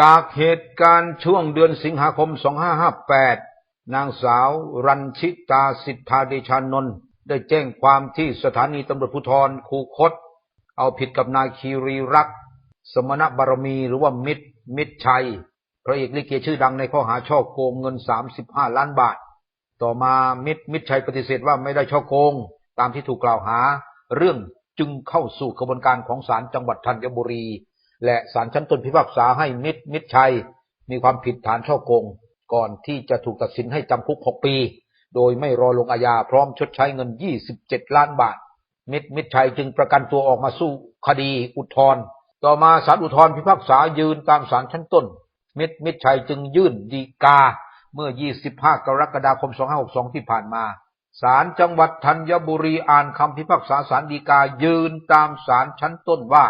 จากเหตุการณ์ช่วงเดือนสิงหาคม 2558 นางสาวรัญชิตาสิทธาเดชานนท์ได้แจ้งความที่สถานีตำรวจภูธรคูคต เอาผิดกับนายคีรีรัก สมณบารมีหรือว่ามิตร มิตรชัย พระเอกลิเกชื่อดังในข้อหาช่อโกงเงิน 35 ล้านบาท ต่อมามิตร มิตรชัยปฏิเสธว่าไม่ได้ช่อโกง ตามที่ถูกกล่าวหา เรื่องจึงเข้าสู่กระบวนการของศาลจังหวัดธัญบุรี และศาลชั้นต้นพิพากษาให้มิตรมิตรชัย มีความผิดฐานช่อโกง ก่อนที่จะถูกตัดสินให้จำคุก 6 ปี โดยไม่รอลงอาญาพร้อมชดใช้เงิน 27 ล้านบาทมิตรมิตรชัยจึงประกันตัวออกมาสู้คดีอุทธรณ์ต่อมาศาลอุทธรณ์พิพากษายืนตามศาลชั้นต้น มิตรมิตรชัยจึงยื่นฎีกาเมื่อ 25 กรกฎาคม 2562 ที่ผ่านมาศาลจังหวัดธัญบุรีอ่านคำพิพากษาศาลฎีกายืนตามศาลชั้นต้นว่า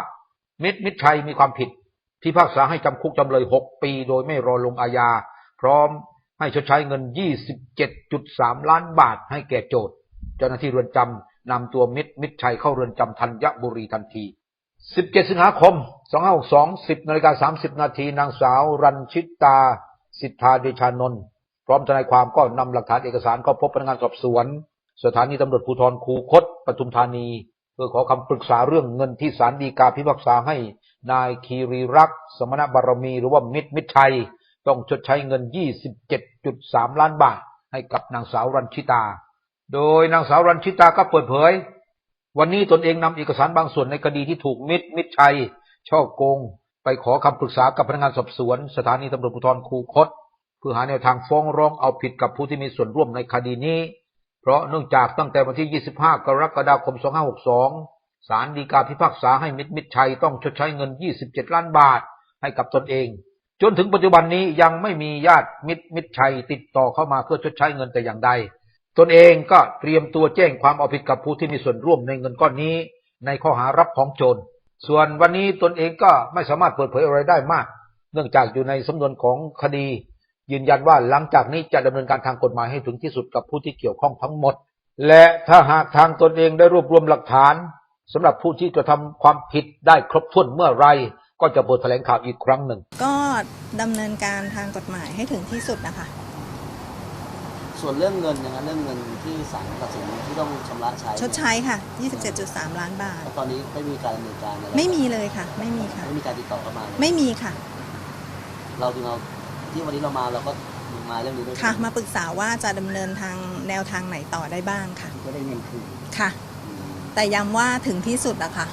มิตรมิตรชัยมีความผิดพิพากษาให้จำคุกจำเลย 6 ปีโดยไม่รอลงอาญา พร้อมให้ชดใช้เงิน 27.3 ล้านบาทให้แก่โจทย์เจ้าหน้าที่เรือนจำนำตัวมิตรมิตรชัยเข้าเรือนจำธัญบุรีทันที 17 สิงหาคม 2562 10นาฬิกา30 นาทีนางสาวรัญชิตา สิทธาเดชานนท์พร้อมทนายความก็นำหลักฐานเอกสารเข้าพบพนักงานสอบสวน สถานีตำรวจภูธรคูคตปทุมธานี เพื่อขอคำปรึกษาเรื่องเงินที่ศาลฎีกาพิพากษาให้นายคีรีรักษ์สมณบารมีหรือว่ามิตรมิตรชัย ต้องชดใช้เงิน 27.3 ล้านบาท ให้กับนางสาวรัญชิตา โดยนางสาวรัญชิตาก็เปิดเผย วันนี้ตนเองนำเอกสารบางส่วนในคดีที่ถูกมิตรมิตรชัย ช่อโกง ไปขอคำปรึกษากับพนักงานสอบสวน สถานีตำรวจภูธรคูคต เพื่อหาแนวทางฟ้องร้องเอาผิดกับผู้ที่มีส่วนร่วมในคดีนี้ เพราะเนื่องจากตั้งแต่วันที่ 25 กรกฎาคม 2562 ศาลฎีกาพิพากษาให้มิตรมิตรชัยต้องชดใช้เงิน 27 ล้านบาทให้กับตนเอง จนถึงปัจจุบันนี้ยังไม่มีญาติมิตรมิตรชัยติดต่อเข้ามาเพื่อชดใช้เงินแต่อย่างใด ตนเองก็เตรียมตัวแจ้งความเอาผิดกับผู้ที่มีส่วนร่วมในเงินก้อนนี้ ในข้อหารับของโจร ส่วนวันนี้ตนเองก็ไม่สามารถเปิดเผยอะไรได้มาก เนื่องจากอยู่ในสำนวนของคดี ยืนยันว่าหลังจากนี้จะดำเนินการทางกฎหมายให้ถึงที่สุดกับผู้ที่เกี่ยวข้องทั้งหมด และถ้าหากทางตนเองได้รวบรวมหลักฐานสำหรับผู้ที่จะทำความผิดได้ครบถ้วนเมื่อไรก็จะเปิดแถลงข่าวอีกครั้งหนึ่ง ก็ดำเนินการทางกฎหมายให้ถึงที่สุดนะคะ ส่วนเรื่องเงินนะครับเรื่องเงินที่ศาลตัดสินที่ต้องชำระใช้ชดใช้ค่ะ 27.3 ล้านบาท ตอนนี้ไม่มีการดำเนินการอะไรไม่มีเลยค่ะ ไม่มีค่ะ ไม่มีการติดต่อเข้ามา ไม่มีค่ะ เราจึงเอา ที่วันนี้เรามาเราก็มาเรื่องนี้ด้วยค่ะ มาปรึกษาว่าจะดำเนินทางแนวทางไหนต่อได้บ้างค่ะ ก็ได้เงินคืนค่ะอืมแต่ย้ำว่าถึงที่สุดอะค่ะ